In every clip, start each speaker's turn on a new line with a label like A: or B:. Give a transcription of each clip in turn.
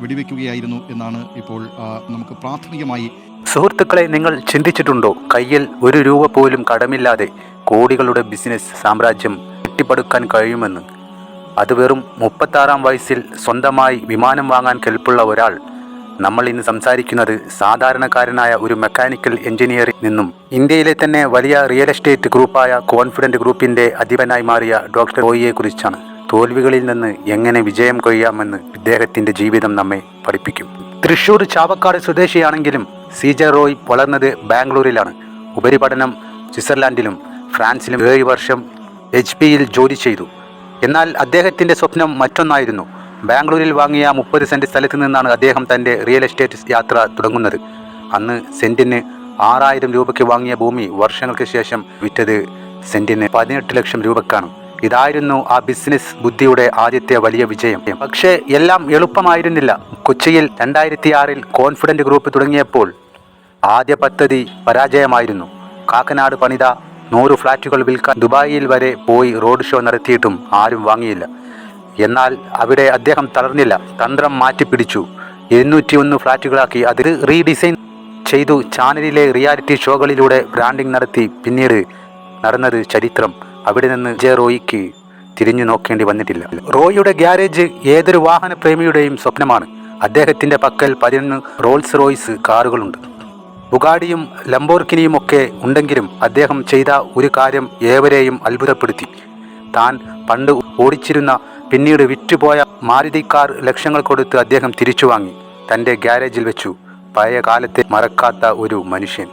A: വെടിവെക്കുകയായിരുന്നു എന്നാണ് ഇപ്പോൾ നമുക്ക് പ്രാഥമികമായി
B: സുഹൃത്തുക്കളെ നിങ്ങൾ ചിന്തിച്ചിട്ടുണ്ടോ? കയ്യിൽ ഒരു രൂപ പോലും കടമില്ലാതെ കോടികളുടെ ബിസിനസ് സാമ്രാജ്യം കെട്ടിപ്പടുക്കാൻ കഴിയുമെന്ന്? അത് വെറും മുപ്പത്താറാം വയസ്സിൽ സ്വന്തമായി വിമാനം വാങ്ങാൻ കെൽപ്പുള്ള ഒരാൾ നമ്മൾ ഇന്ന് സംസാരിക്കുന്നത് സാധാരണക്കാരനായ ഒരു മെക്കാനിക്കൽ എഞ്ചിനീയറിൽ നിന്നും. ഇന്ത്യയിലെ തന്നെ വലിയ റിയൽ എസ്റ്റേറ്റ് ഗ്രൂപ്പായ കോൺഫിഡന്റ് ഗ്രൂപ്പിന്റെ അധിപനായി മാറിയ ഡോക്ടർ റോയിയെ കുറിച്ചാണ്. തോൽവികളിൽ നിന്ന് എങ്ങനെ വിജയം കൊയ്യാമെന്ന് ഇദ്ദേഹത്തിന്റെ ജീവിതം നമ്മെ പഠിപ്പിക്കും. തൃശൂർ ചാവക്കാട് സ്വദേശിയാണെങ്കിലും സി ജെ റോയ് വളർന്നത് ബാംഗ്ലൂരിലാണ്. ഉപരിപഠനം സ്വിറ്റ്സർലാൻഡിലും ഫ്രാൻസിലും ഏഴ് വർഷം എച്ച് പിയിൽ ജോലി ചെയ്തു. എന്നാൽ അദ്ദേഹത്തിന്റെ സ്വപ്നം മറ്റൊന്നായിരുന്നു. ബാംഗ്ലൂരിൽ വാങ്ങിയ മുപ്പത് സെന്റ് സ്ഥലത്ത് നിന്നാണ് അദ്ദേഹം തന്റെ റിയൽ എസ്റ്റേറ്റ് യാത്ര തുടങ്ങുന്നത്. അന്ന് സെന്റിന് ആറായിരം രൂപയ്ക്ക് വാങ്ങിയ ഭൂമി വർഷങ്ങൾക്ക് ശേഷം വിറ്റത് സെന്റിന് പതിനെട്ട് ലക്ഷം രൂപക്കാണ്. ഇതായിരുന്നു ആ ബിസിനസ് ബുദ്ധിയുടെ ആദ്യത്തെ വലിയ വിജയം. പക്ഷേ എല്ലാം എളുപ്പമായിരുന്നില്ല. കൊച്ചിയിൽ രണ്ടായിരത്തി ആറിൽ കോൺഫിഡന്റ് ഗ്രൂപ്പ് തുടങ്ങിയപ്പോൾ ആദ്യ പദ്ധതി പരാജയമായിരുന്നു. കാക്കനാട് പണിത നൂറ് ഫ്ലാറ്റുകൾ വിൽക്കാൻ ദുബായിൽ വരെ പോയി റോഡ് ഷോ നടത്തിയിട്ടും ആരും വാങ്ങിയില്ല. എന്നാൽ അവിടെ അദ്ദേഹം തളർന്നില്ല. തന്ത്രം മാറ്റിപ്പിടിച്ചു. എഴുന്നൂറ്റി ഒന്ന് ഫ്ലാറ്റുകളാക്കി അത് റീഡിസൈൻ ചെയ്തു. ചാനലിലെ റിയാലിറ്റി ഷോകളിലൂടെ ബ്രാൻഡിംഗ് നടത്തി. പിന്നീട് നടന്നത് ചരിത്രം. അവിടെ നിന്ന് ജെ റോയിക്ക് തിരിഞ്ഞു നോക്കേണ്ടി വന്നിട്ടില്ല. റോയിയുടെ ഗ്യാരേജ് ഏതൊരു വാഹന പ്രേമിയുടെയും സ്വപ്നമാണ്. അദ്ദേഹത്തിന്റെ പക്കൽ പതിനൊന്ന് റോൾസ് റോയ്സ് കാറുകളുണ്ട്. ബുഗാഡിയും ലംബോർക്കിനിയും ഒക്കെ ഉണ്ടെങ്കിലും അദ്ദേഹം ചെയ്ത ഒരു കാര്യം ഏവരെയും അത്ഭുതപ്പെടുത്തി. താൻ പണ്ട് ഓടിച്ചിരുന്ന പിന്നീട് വിറ്റുപോയ മാരുതി കാർ ലക്ഷങ്ങൾ കൊടുത്ത് അദ്ദേഹം തിരിച്ചു വാങ്ങി. തന്റെ ഗ്യാരേജിൽ വെച്ചു. പഴയ കാലത്തെ മറക്കാത്ത ഒരു മനുഷ്യൻ.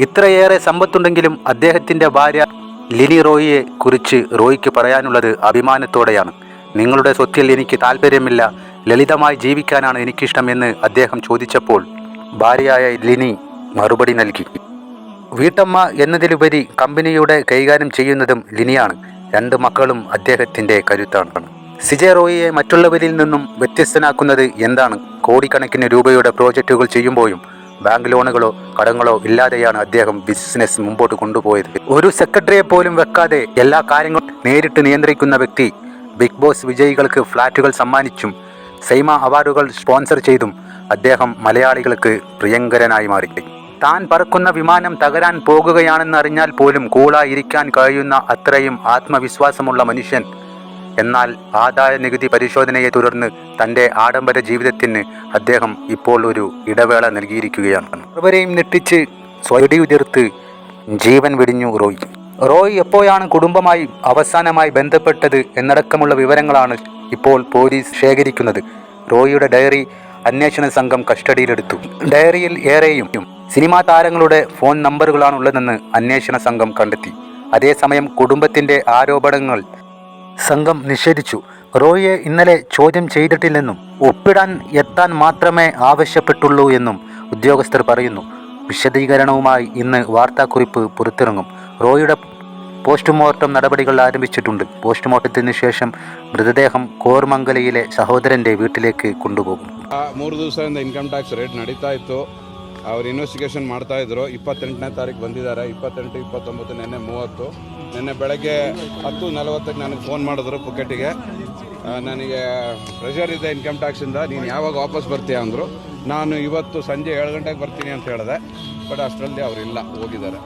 B: ഇത്രയേറെ സമ്പത്തുണ്ടെങ്കിലും അദ്ദേഹത്തിന്റെ ഭാര്യ ലിനി റോയിയെ കുറിച്ച് റോയിക്ക് പറയാനുള്ളത് അഭിമാനത്തോടെയാണ്. നിങ്ങളുടെ സ്വത്തിൽ എനിക്ക് താല്പര്യമില്ല ലളിതമായി ജീവിക്കാനാണ് എനിക്കിഷ്ടമെന്ന് അദ്ദേഹം ചോദിച്ചപ്പോൾ ഭാര്യയായ ലിനി മറുപടി നൽകി. വീട്ടമ്മ എന്നതിലുപരി കമ്പനിയുടെ കൈകാര്യം ചെയ്യുന്നതും ലിനിയാണ്. രണ്ട് മക്കളും അദ്ദേഹത്തിന്റെ കരുത്താണ്. സിജെ റോയിയെ മറ്റുള്ളവരിൽ നിന്നും വ്യത്യസ്തനാക്കുന്നത് എന്താണ്? കോടിക്കണക്കിന് രൂപയുടെ പ്രോജക്റ്റുകൾ ചെയ്യുമ്പോഴും ബാങ്ക് ലോണുകളോ കടങ്ങളോ ഇല്ലാതെയാണ് അദ്ദേഹം ബിസിനസ് മുമ്പോട്ട് കൊണ്ടുപോയത്. ഒരു സെക്രട്ടറിയെ പോലും വെക്കാതെ എല്ലാ കാര്യങ്ങളും നേരിട്ട് നിയന്ത്രിക്കുന്ന വ്യക്തി ബിഗ് ബോസ് വിജയികൾക്ക് ഫ്ലാറ്റുകൾ സമ്മാനിച്ചും സൈമ അവാർഡുകൾ സ്പോൺസർ ചെയ്തും അദ്ദേഹം മലയാളികൾക്ക് പ്രിയങ്കരനായി മാറി. താൻ പറക്കുന്ന വിമാനം തകരാൻ പോകുകയാണെന്ന് അറിഞ്ഞാൽ പോലും കൂളായിരിക്കാൻ കഴിയുന്ന അത്രയും ആത്മവിശ്വാസമുള്ള മനുഷ്യൻ എന്നാൽ ആദായ നികുതി പരിശോധനയെ തുടർന്ന് തന്റെ ആഡംബര ജീവിതത്തിന് അദ്ദേഹം ഇപ്പോൾ ഒരു ഇടവേള നൽകിയിരിക്കുകയാണ്. സർവരെയും സ്വയടി ഉതിർത്ത് ജീവൻ വെടിഞ്ഞു റോയ്. റോയ് എപ്പോഴാണ് കുടുംബമായി അവസാനമായി ബന്ധപ്പെട്ടത് എന്നടക്കമുള്ള വിവരങ്ങളാണ് ഇപ്പോൾ പോലീസ് ശേഖരിക്കുന്നത്. റോയിയുടെ ഡയറി അന്വേഷണ സംഘം കസ്റ്റഡിയിലെടുത്തു. ഡയറിയിൽ ഏറെയും സിനിമാ താരങ്ങളുടെ ഫോൺ നമ്പറുകളാണുള്ളതെന്ന് അന്വേഷണ സംഘം കണ്ടെത്തി. അതേസമയം കുടുംബത്തിന്റെ ആരോപണങ്ങൾ സംഘം നിഷേധിച്ചു റോയിയെ ഇന്നലെ ചോദ്യം ചെയ്തിട്ടില്ലെന്നും ഒപ്പിടാൻ എത്താൻ മാത്രമേ ആവശ്യപ്പെട്ടുള്ളൂ എന്നും ഉദ്യോഗസ്ഥർ പറയുന്നു വിശദീകരണവുമായി ഇന്ന് വാർത്താക്കുറിപ്പ് പുറത്തിറങ്ങും റോയിയുടെ പോസ്റ്റ്മോർട്ടം നടപടികൾ ആരംഭിച്ചിട്ടുണ്ട് പോസ്റ്റ്മോർട്ടത്തിന് ശേഷം മൃതദേഹം കോർമംഗലയിലെ സഹോദരന്റെ വീട്ടിലേക്ക് കൊണ്ടുപോകും
C: ಆ ಮೂರು ದಿವಸದಿಂದ ಇನ್ಕಮ್ ಟ್ಯಾಕ್ಸ್ ರೇಟ್ ನಡೀತಾ ಇತ್ತು ಅವ್ರು ಇನ್ವೆಸ್ಟಿಗೇಷನ್ ಮಾಡ್ತಾ ಇದ್ರು. ಇಪ್ಪತ್ತೆಂಟನೇ ತಾರೀಕು ಬಂದಿದ್ದಾರೆ. ಇಪ್ಪತ್ತೆಂಟು, ಇಪ್ಪತ್ತೊಂಬತ್ತು, ನಿನ್ನೆ ಮೂವತ್ತು. ನಿನ್ನೆ ಬೆಳಗ್ಗೆ ಹತ್ತು ನಲವತ್ತಕ್ಕೆ ನನಗೆ ಫೋನ್ ಮಾಡಿದ್ರು ಪುಕೆಟಿಗೆ ನನಗೆ ಪ್ರೆಷರ್ ಇದೆ ಇನ್ಕಮ್ ಟ್ಯಾಕ್ಸಿಂದ ನೀನು ಯಾವಾಗ ವಾಪಸ್ ಬರ್ತೀಯ ಅಂದರು. ನಾನು ಇವತ್ತು ಸಂಜೆ ಏಳು ಗಂಟೆಗೆ ಬರ್ತೀನಿ ಅಂತ ಹೇಳಿದೆ. ಬಟ್ ಅಷ್ಟರಲ್ಲಿ ಅವರಿಲ್ಲ ಹೋಗಿದ್ದಾರೆ.